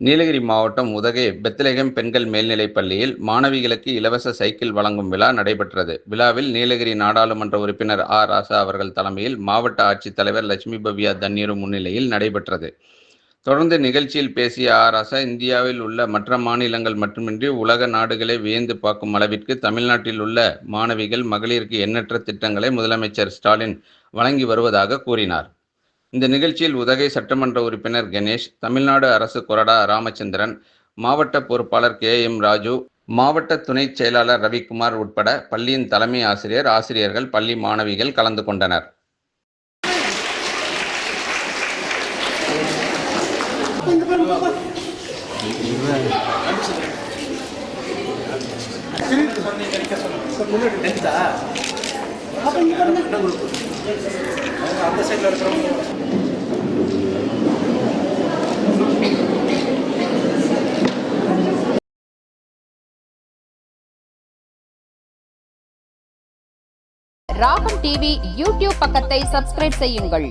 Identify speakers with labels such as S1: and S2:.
S1: நீலகிரி மாவட்டம் உதகை பெத்லகேம் பெண்கள் மேல்நிலைப் பள்ளியில் மாணவிகளுக்கு இலவச சைக்கிள் வழங்கும் விழா நடைபெற்றது. விழாவில் நீலகிரி நாடாளுமன்ற உறுப்பினர் ஆ ராசா அவர்கள் தலைமையில் மாவட்ட ஆட்சித்தலைவர் லட்சுமி பவ்யா தண்ணீரு முன்னிலையில் நடைபெற்றது. தொடர்ந்து நிகழ்ச்சியில் பேசிய ஆ ராசா இந்தியாவில் உள்ள மற்ற மாநிலங்கள் மட்டுமின்றி உலக நாடுகளை வியந்து பார்க்கும் அளவிற்கு தமிழ்நாட்டில் உள்ள மாணவிகள் மகளிருக்கு எண்ணற்ற திட்டங்களை முதலமைச்சர் ஸ்டாலின் வழங்கி வருவதாக கூறினார். இந்த நிகழ்ச்சியில் உதகை சட்டமன்ற உறுப்பினர் கணேஷ் தமிழ்நாடு அரசு கொறடா ராமச்சந்திரன் மாவட்ட பொறுப்பாளர் கே எம் ராஜு மாவட்ட துணைச் செயலாளர் ரவிக்குமார் உட்பட பள்ளியின் தலைமை ஆசிரியர் ஆசிரியர்கள் பள்ளி மாணவிகள் கலந்து கொண்டனர்.
S2: அந்த சைடில் இருக்கிறவங்க
S3: ராகம் டிவி யூடியூப் பக்கத்தை சப்ஸ்கிரைப் செய்யுங்கள்.